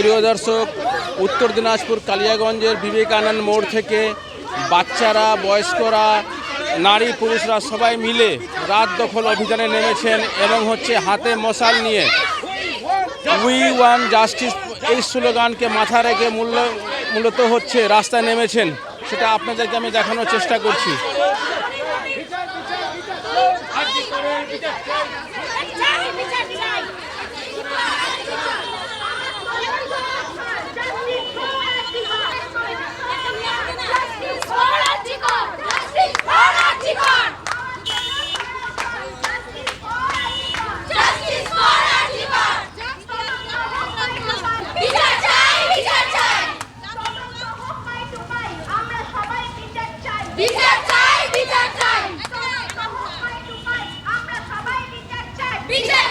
প্রিয় দর্শক, উত্তর দিনাজপুর কালিয়াগঞ্জের বিবেকানন্দ মোড় থেকে বাচ্চারা, বয়স্করা, নারী পুরুষরা সবাই মিলে রাত দখল অভিযানে নেমেছেন এবং হচ্ছে হাতে মশাল নিয়ে উই ওয়ান জাস্টিস এই স্লোগানকে মাথা রেখে মূল্য, মূলত হচ্ছে রাস্তায় নেমেছেন। সেটা আপনাদেরকে আমি দেখানোর চেষ্টা করছি। বিচার চাই আমরা সবাই বিচার চাই। বিচার